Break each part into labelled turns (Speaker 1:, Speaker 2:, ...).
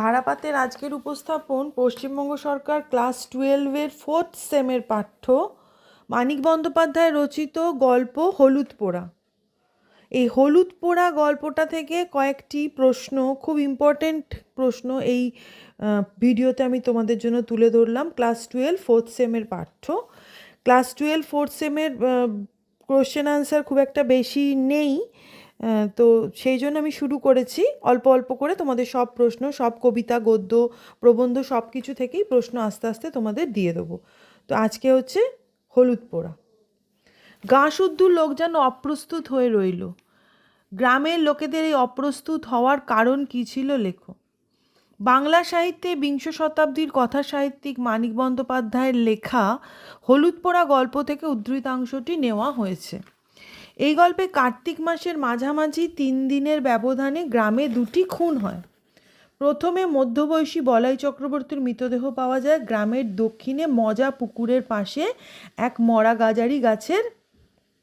Speaker 1: ধারাপাতের আজকের উপস্থাপন পশ্চিমবঙ্গ সরকার ক্লাস টুয়েলভের ফোর্থ সেমের পাঠ্য, মানিক বন্দ্যোপাধ্যায় রচিত গল্প হলুদ পোড়া। এই হলুদ পোড়া গল্পটা থেকে কয়েকটি প্রশ্ন, খুব ইম্পর্টেন্ট প্রশ্ন এই ভিডিওতে আমি তোমাদের জন্য তুলে ধরলাম ক্লাস টুয়েলভ ফোর্থ সেমের পাঠ্য। ক্লাস টুয়েলভ ফোর্থ সেমের কোশ্চেন আনসার খুব একটা বেশি নেই। তো সেই জন্য আমি শুরু করেছি অল্প অল্প করে তোমাদের সব প্রশ্ন, সব কবিতা, গদ্য, প্রবন্ধ সব কিছু থেকেই প্রশ্ন আস্তে আস্তে তোমাদের দিয়ে দেবো। তো আজকে হচ্ছে হলুদ পোড়া। গা শুদ্ধ লোক যেন অপ্রস্তুত হয়ে রইল। গ্রামের লোকেদের এই অপ্রস্তুত হওয়ার কারণ কী ছিল লেখো। বাংলা সাহিত্যে বিংশ শতাব্দীর কথা সাহিত্যিক মানিক বন্দ্যোপাধ্যায়ের লেখা হলুদ পোড়া গল্প থেকে উদ্ধৃতাংশটি নেওয়া হয়েছে। এই গল্পে কার্তিক মাসের মাঝামাঝি তিন দিনের ব্যবধানে গ্রামে দুটি খুন হয়। প্রথমে মধ্যবয়সী বলাই চক্রবর্তীর মৃতদেহ পাওয়া যায় গ্রামের দক্ষিণে মজা পুকুরের পাশে এক মরা গাজারি গাছের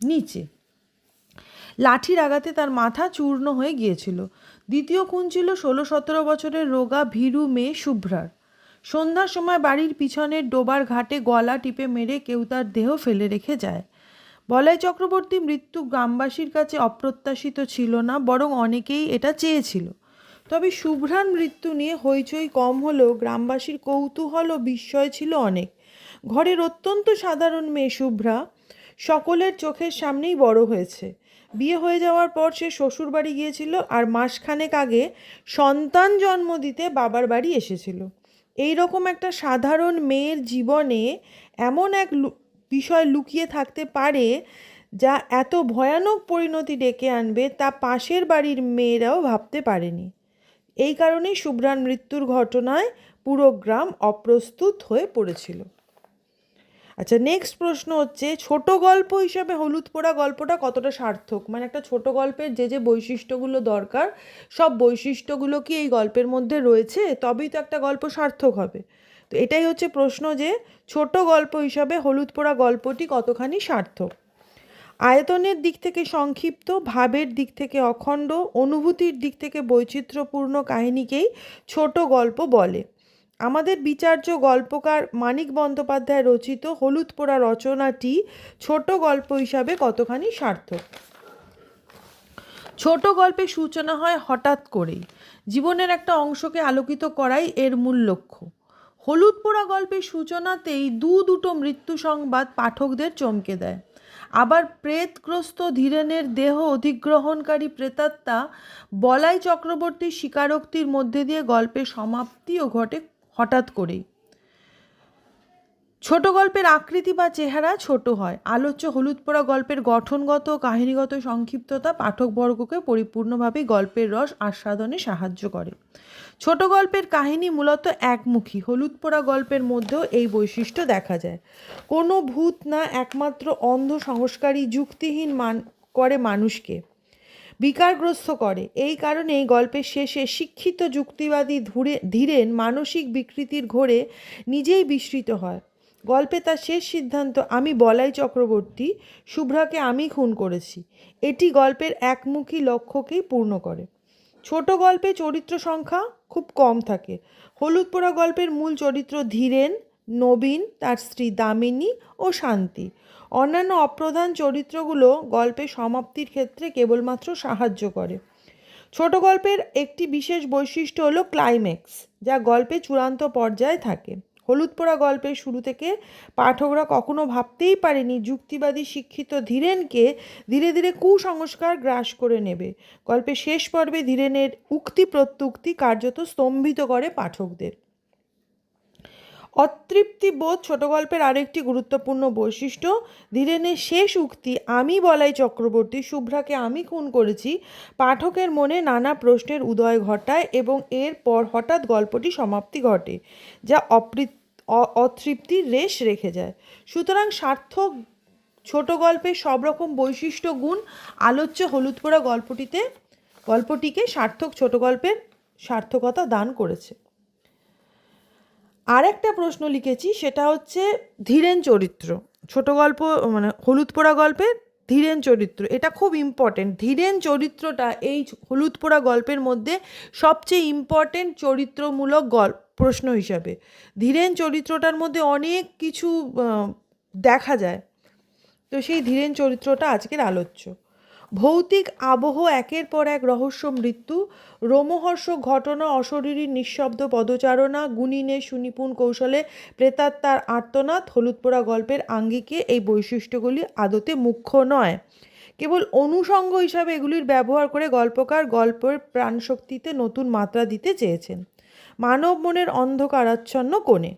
Speaker 1: নিচে। লাঠির আঘাতে তার মাথা চূর্ণ হয়ে গিয়েছিল। দ্বিতীয় খুন ছিল ষোলো সতেরো বছরের রোগা ভীরু মেয়ে শুভ্রার। সন্ধ্যার সময় বাড়ির পিছনের ডোবার ঘাটে গলা টিপে মেরে কেউ তার দেহ ফেলে রেখে যায়। বলাই চক্রবর্তী মৃত্যু গ্রামবাসীর কাছে অপ্রত্যাশিত ছিল না, বরং অনেকেই এটা চেয়েছিল। তবে শুভ্রার মৃত্যু নিয়ে হইচই কম হলেও গ্রামবাসীর কৌতূহল ও বিস্ময় ছিল অনেক। ঘরের অত্যন্ত সাধারণ মেয়ে শুভ্রা সকলের চোখের সামনেই বড় হয়েছে। বিয়ে হয়ে যাওয়ার পর সে শ্বশুর বাড়ি গিয়েছিল আর মাসখানেক আগে সন্তান জন্ম দিতে বাবার বাড়ি এসেছিল। এই রকম একটা সাধারণ মেয়ের জীবনে এমন এক বিষয় লুকিয়ে থাকতে পারে যা এত ভয়ানক পরিণতি ডেকে আনবে তা পাশের বাড়ির মেয়েরাও ভাবতে পারেনি। এই কারণেই শুভ্রার মৃত্যুর ঘটনায় পুরো গ্রাম অপ্রস্তুত হয়ে পড়েছিল। আচ্ছা নেক্সট প্রশ্ন হচ্ছে, ছোট গল্প হিসাবে হলুদ পোড়া গল্পটা কতটা সার্থক? মানে একটা ছোট গল্পের যে যে বৈশিষ্ট্যগুলো দরকার, সব বৈশিষ্ট্যগুলো কি এই গল্পের মধ্যে রয়েছে? তবেই তো একটা গল্প সার্থক হবে। তো এটাই হচ্ছে প্রশ্ন যে ছোট গল্প হিসাবে হলুদ পোড়া গল্পটি কতখানি সার্থক? আয়তনের দিক থেকে সংক্ষিপ্ত, ভাবের দিক থেকে অখণ্ড, অনুভূতির দিক থেকে বৈচিত্র্যপূর্ণ কাহিনীকেই ছোট গল্প বলে। আমাদের বিচার্য গল্পকার মানিক বন্দ্যোপাধ্যায় রচিত হলুদ পোড়া রচনাটি ছোট গল্প হিসাবে কতখানি সার্থক? ছোট গল্পের সূচনা হয় হঠাৎ করেই। জীবনের একটা অংশকে আলোকিত করাই এর মূল লক্ষ্য। হলুদ পোড়া গল্পের সূচনাতেই দু দুটো মৃত্যু সংবাদ পাঠকদের চমকে দেয়। আবার প্রেতগ্রস্ত ধীরেনের দেহ অধিগ্রহণকারী প্রেতাত্মা বলাই চক্রবর্তীর স্বীকারোক্তির মধ্যে দিয়ে গল্পের সমাপ্তিও ঘটে হঠাৎ করেই। ছোট গল্পের আকৃতি বা চেহারা ছোট হয়। আলোচ্য হলুদ পোড়া গল্পের গঠনগত, কাহিনীগত সংক্ষিপ্ততা পাঠকবর্গকে পরিপূর্ণভাবে গল্পের রস আস্বাদনে সাহায্য করে। ছোট গল্পের কাহিনী মূলত একমুখী। হলুদ পোড়া গল্পের মধ্যেও এই বৈশিষ্ট্য দেখা যায়। কোনো ভূত না একমাত্র অন্ধ সংস্কারী যুক্তিহীন মান করে মানুষকে বিকারগ্রস্ত করে। এই কারণে গল্পের শেষে শিক্ষিত যুক্তিবাদী ধুরে, ধীরেন মানসিক বিকৃতির ঘোরে নিজেই বিস্মৃত হয়। গল্পে তার শেষ সিদ্ধান্ত, আমি বলাই চক্রবর্তী, শুভ্রাকে আমি খুন করেছি। এটি গল্পের একমুখী লক্ষ্যকেই পূর্ণ করে। ছোট গল্পে চরিত্র সংখ্যা খুব কম থাকে। হলুদ পোড়া গল্পের মূল চরিত্র ধীরেন, নবীন, তার স্ত্রী দামিনী ও শান্তি। অন্যান্য অপ্রধান চরিত্রগুলো গল্পের সমাপ্তির ক্ষেত্রে কেবলমাত্র সাহায্য করে। ছোট গল্পের একটি বিশেষ বৈশিষ্ট্য হলো ক্লাইম্যাক্স যা গল্পে চূড়ান্ত পর্যায়ে থাকে। হলুদ পোড়া গল্পের শুরু থেকে পাঠকরা কখনো ভাবতেই পারেনি যুক্তিবাদী শিক্ষিত ধীরেনকে ধীরে ধীরে কুসংস্কার গ্রাস করে নেবে। গল্পের শেষ পর্বে ধীরেনের উক্তি প্রত্যুক্তি কার্যত স্তম্ভিত করে পাঠকদের। অতৃপ্তি বোধ ছোট গল্পের আরেকটি গুরুত্বপূর্ণ বৈশিষ্ট্য। ধীরেনের শেষ উক্তি, আমি বলাই চক্রবর্তী, শুভ্রাকে আমি খুন করেছি। পাঠকের মনে নানা প্রশ্নের উদয় ঘটায় এবং এরপর হঠাৎ গল্পটি সমাপ্তি ঘটে, যা অপৃ অ- অতৃপ্তির রেশ রেখে যায়। সুতরাং সার্থক ছোট গল্পের সব রকম বৈশিষ্ট্য গুণ আলোচ্য হলুদ পোড়া গল্পটিতে, গল্পটিকে সার্থক ছোট গল্পের সার্থকতা দান করেছে। আর একটা প্রশ্ন লিখেছি, সেটা হচ্ছে ধীরেন চরিত্র। ছোট গল্প মানে হলুদ পোড়া গল্পের ধীরেন চরিত্র, এটা খুব ইম্পর্টেন্ট ধীরেন চরিত্রটা এই হলুদ পোড়া গল্পের মধ্যে সবচেয়ে ইম্পর্টেন্ট চরিত্রমূলক গল্প প্রশ্ন হিসাবে। ধীরেন চরিত্রটার মধ্যে অনেক কিছু দেখা যায়। তো সেই ধীরেন চরিত্রটা আজকের আলোচ্য। ভৌতিক আবহ একের পর এক রহস্য মৃত্যু রোমহর্ষক ঘটনা অশরীরী নিঃশব্দ পদচারণা, গুণিনে সুনিপুণ কৌশলে প্রেতাত্মার আর্তনাদ হলুদ পোড়া গল্পের আঙ্গিকে এই বৈশিষ্ট্যগুলি আদতে মুখ্য নয়। কেবল অনুষঙ্গ হিসাবে এগুলির ব্যবহার করে গল্পকার গল্পের প্রাণশক্তিতে নতুন মাত্রা দিতে চেয়েছেন। মানব মনের অন্ধকারাচ্ছন্ন কোণে।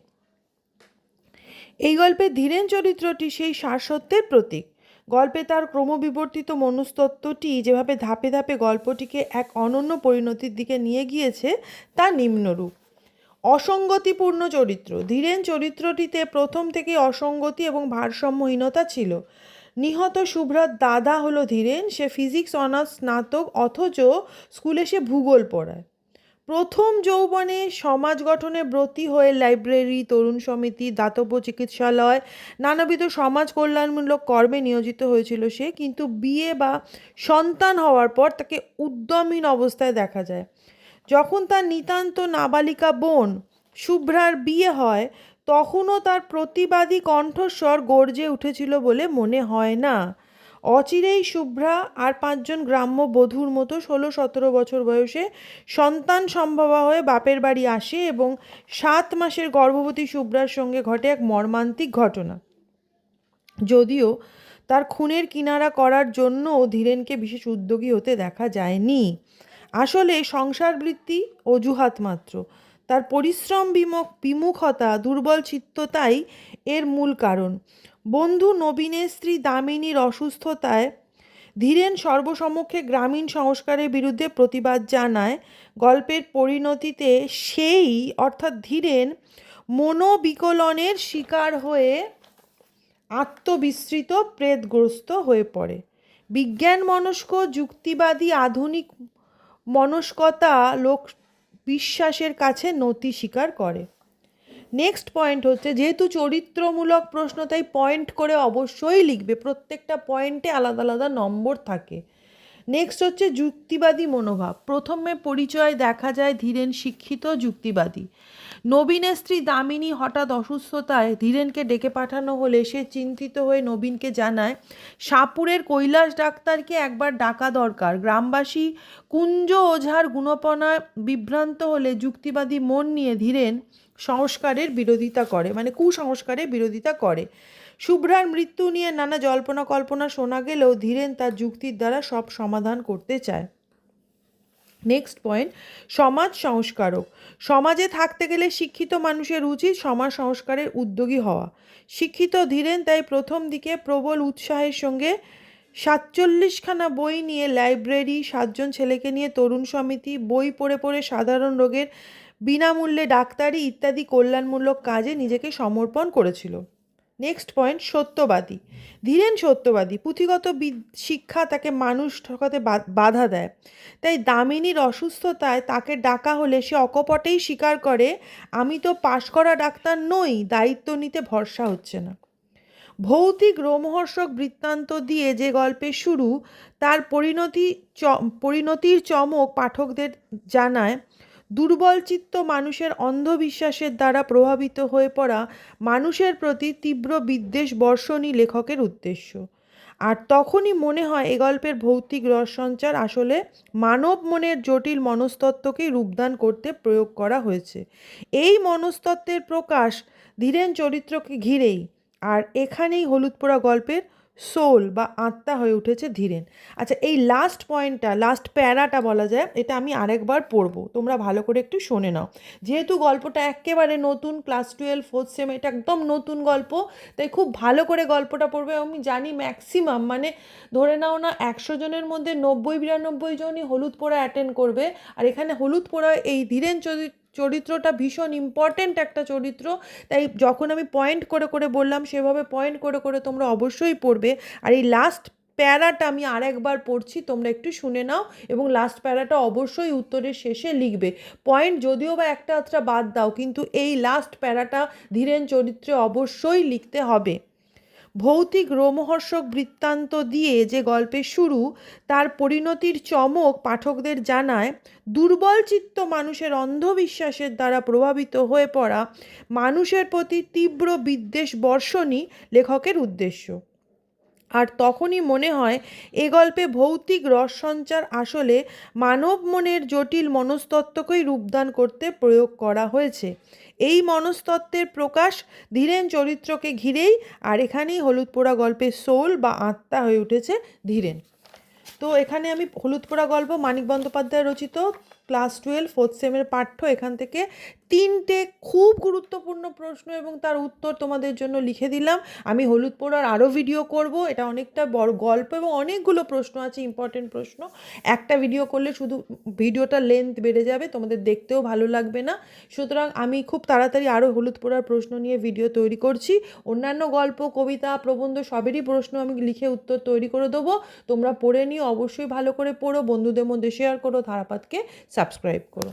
Speaker 1: এই গল্পে ধীরেন চরিত্রটি সেই সারসত্যের প্রতীক। গল্পে তার ক্রমবিবর্তিত মনস্তত্ত্বটি যেভাবে ধাপে ধাপে গল্পটিকে এক অনন্য পরিণতির দিকে নিয়ে গিয়েছে, তা নিম্নরূপ। অসঙ্গতিপূর্ণ চরিত্র। ধীরেন চরিত্রটিতে প্রথম থেকে অসঙ্গতি এবং ভারসাম্যহীনতা ছিল। নিহত শুভ্রার দাদা হলো ধীরেন। সে ফিজিক্স অনার্স স্নাতক, অথচ স্কুলে সে ভূগোল পড়ায়। প্রথম যৌবনে সমাজ গঠনে ব্রতী হয়ে লাইব্রেরি, তরুণ সমিতি, দাতব্য চিকিৎসালয়, নানাবিধ সমাজ কল্যাণমূলক কর্মে নিয়োজিত হয়েছিল সে। কিন্তু বিয়ে বা সন্তান হওয়ার পর তাকে উদ্যমহীন অবস্থায় দেখা যায়। যখন তার নিতান্ত নাবালিকা বোন শুভ্রার বিয়ে হয়, তখনও তার প্রতিবাদী কণ্ঠস্বর গর্জে উঠেছিল বলে মনে হয় না। অচিরেই শুভ্রা আর পাঁচজন গ্রাম্য বধূর মতো ষোলো সতেরো বছর বয়সে সন্তান সম্ভবা হয়ে বাপের বাড়ি আসে এবং সাত মাসের গর্ভবতী শুভ্রার সঙ্গে ঘটে এক মর্মান্তিক ঘটনা। যদিও তার খুনের কিনারা করার জন্য ধীরেনকে বিশেষ উদ্যোগী হতে দেখা যায়নি। আসলে সংসার বৃত্তি অজুহাত মাত্র। তার পরিশ্রম বিমুখ বিমুখতা, দুর্বল চিত্ততাই এর মূল কারণ। বন্ধু নবীনের স্ত্রী দামিনীর অসুস্থতায় ধীরেন সর্বসমক্ষে গ্রামীণ সংস্কারের বিরুদ্ধে প্রতিবাদ জানায়। গল্পের পরিণতিতে সেই, অর্থাৎ ধীরেন, মনোবিকলনের শিকার হয়ে আত্মবিস্মৃত, প্রেতগ্রস্ত হয়ে পড়ে। বিজ্ঞান মনস্ক যুক্তিবাদী, আধুনিক মনস্কতা লোক বিশ্বাসের কাছে নতি স্বীকার করে। নেক্সট পয়েন্ট হচ্ছে, যেহেতু চরিত্রমূলক প্রশ্ন, তাই পয়েন্ট করে অবশ্যই লিখবে। প্রত্যেকটা পয়েন্টে আলাদা আলাদা নম্বর থাকে। নেক্সট হচ্ছে, যুক্তিবাদী মনোভাব। প্রথমে পরিচয় দেখা যায় ধীরেন শিক্ষিত যুক্তিবাদী। নবীনের স্ত্রী দামিনী হঠাৎ অসুস্থতায় ধীরেনকে ডেকে পাঠানো হলে সে চিন্তিত হয়ে নবীনকে জানায় সাপুরের কৈলাস ডাক্তারকে একবার ডাকা দরকার। গ্রামবাসী কুঞ্জ ওঝার গুণপনায় বিভ্রান্ত হলে যুক্তিবাদী মন নিয়ে ধীরেন সংস্কারের বিরোধিতা করে মানে কুসংস্কারের বিরোধিতা করে। শুভ্রার মৃত্যু নিয়ে নানা জল্পনা কল্পনা শোনা গেলেও ধীরেন তার যুক্তির দ্বারা সব সমাধান করতে চায়। নেক্সট পয়েন্ট সমাজ সংস্কারক। সমাজে থাকতে গেলে শিক্ষিত মানুষের উচিত সমাজ সংস্কারের উদ্যোগী হওয়া। শিক্ষিত ধীরেন তাই প্রথম দিকে প্রবল উৎসাহের সঙ্গে সাতচল্লিশখানা বই নিয়ে লাইব্রেরি, সাতজন ছেলেকে নিয়ে তরুণ সমিতি, বই পড়ে পড়ে সাধারণ রোগের বিনামূল্যে ডাক্তারি ইত্যাদি কল্যাণমূলক কাজে নিজেকে সমর্পণ করেছিল। নেক্সট পয়েন্ট সত্যবাদী। ধীরেন সত্যবাদী, পুঁথিগত শিক্ষা তাকে মানুষ ঠকাতে বাধা দেয়। তাই দামিনীর অসুস্থতায় তাকে ডাকা হলে সে অকপটেই স্বীকার করে, আমি তো পাশ করা ডাক্তার নই, দায়িত্ব নিতে ভরসা হচ্ছে না। ভৌতিক রোমহর্ষক বৃত্তান্ত দিয়ে যে গল্পের শুরু, তার পরিণতি চ পরিণতির চমক পাঠকদের জানায় দুর্বলচিত্ত মানুষের অন্ধবিশ্বাসের দ্বারা প্রভাবিত হয়ে পড়া মানুষের প্রতি তীব্র বিদ্বেষ বর্ষণই লেখকের উদ্দেশ্য। আর তখনই মনে হয় এ গল্পের ভৌতিক রসসঞ্চার আসলে মানব মনের জটিল মনস্তত্ত্বকেই রূপদান করতে প্রয়োগ করা হয়েছে। এই মনস্তত্ত্বের প্রকাশ ধীরেন চরিত্রকে ঘিরেই। আর এখানেই হলুদ পোড়া গল্পের সোল বা আত্মা হয়ে উঠেছে ধীরেন। আচ্ছা এই লাস্ট পয়েন্টটা লাস্ট প্যারাটা বলা যায়, এটা আমি আরেকবার পড়ব। তোমরা ভালো করে একটু শুনে নাও। যেহেতু গল্পটা একেবারে নতুন ক্লাস টুয়েলভ ফোর্থ সেম এটা একদম নতুন গল্প, তাই খুব ভালো করে গল্পটা পড়বে। আমি জানি ম্যাক্সিমাম মানে ধরে নাও না, একশো জনের মধ্যে নব্বই, বিরানব্বই জনই হলুদ পোড়া অ্যাটেন্ড করবে। আর এখানে হলুদ পোড়া এই ধীরেন চরিত্র চরিত্রটা ভীষণ ইম্পর্ট্যান্ট একটা চরিত্র। তাই যখন আমি পয়েন্ট করে করে বললাম, সেভাবে পয়েন্ট করে করে তোমরা অবশ্যই পড়বে। আর এই লাস্ট প্যারাটা আমি আরেকবার পড়ছি, তোমরা একটু শুনে নাও এবং লাস্ট প্যারাটা অবশ্যই উত্তরের শেষে লিখবে। পয়েন্ট যদিও বা একটা আধটা বাদ দাও, কিন্তু এই লাস্ট প্যারাটা ধীরেন চরিত্রে অবশ্যই লিখতে হবে। ভৌতিক রোমহর্ষক বৃত্তান্ত দিয়ে যে গল্পের শুরু, তার পরিণতির চমক পাঠকদের জানায়, দুর্বল চিত্ত মানুষের অন্ধবিশ্বাসের দ্বারা প্রভাবিত হয়ে পড়া মানুষের প্রতি তীব্র বিদ্বেষ বর্ষণই লেখকের উদ্দেশ্য। আর তখনই মনে হয় এ গল্পে ভৌতিক রস সঞ্চার আসলে মানব মনের জটিল মনস্তত্ত্বকেই রূপদান করতে প্রয়োগ করা হয়েছে। এই মনস্তত্ত্বের প্রকাশ ধীরেন চরিত্রকে ঘিরেই আর এখানেই হলুদ পোড়া গল্পের সোল বা আত্মা হয়ে উঠেছে ধীরেন। তো এখানে আমি হলুদ পোড়া গল্প মানিক বন্দ্যোপাধ্যায় রচিত। ক্লাস টুয়েলভ ফোর্থ সেমের পাঠ্য, এখান থেকে তিনটে খুব গুরুত্বপূর্ণ প্রশ্ন এবং তার উত্তর তোমাদের জন্য লিখে দিলাম। আমি হলুদ পোড়ার আরও ভিডিও করব। এটা অনেকটা বড় গল্প এবং অনেকগুলো প্রশ্ন আছে ইম্পর্টেন্ট প্রশ্ন। একটা ভিডিও করলে শুধু ভিডিওটা লেন্থ বেড়ে যাবে, তোমাদের দেখতেও ভালো লাগবে না। সুতরাং আমি খুব তাড়াতাড়ি আরও হলুদ পোড়ার প্রশ্ন নিয়ে ভিডিও তৈরি করছি। অন্যান্য গল্প, কবিতা, প্রবন্ধ সবেরই প্রশ্ন আমি লিখে উত্তর তৈরি করে দেবো। তোমরা পড়ে নিও, অবশ্যই ভালো করে পড়ো, বন্ধুদের মধ্যে শেয়ার করো ধারাপাতকে সাবস্ক্রাইব করো।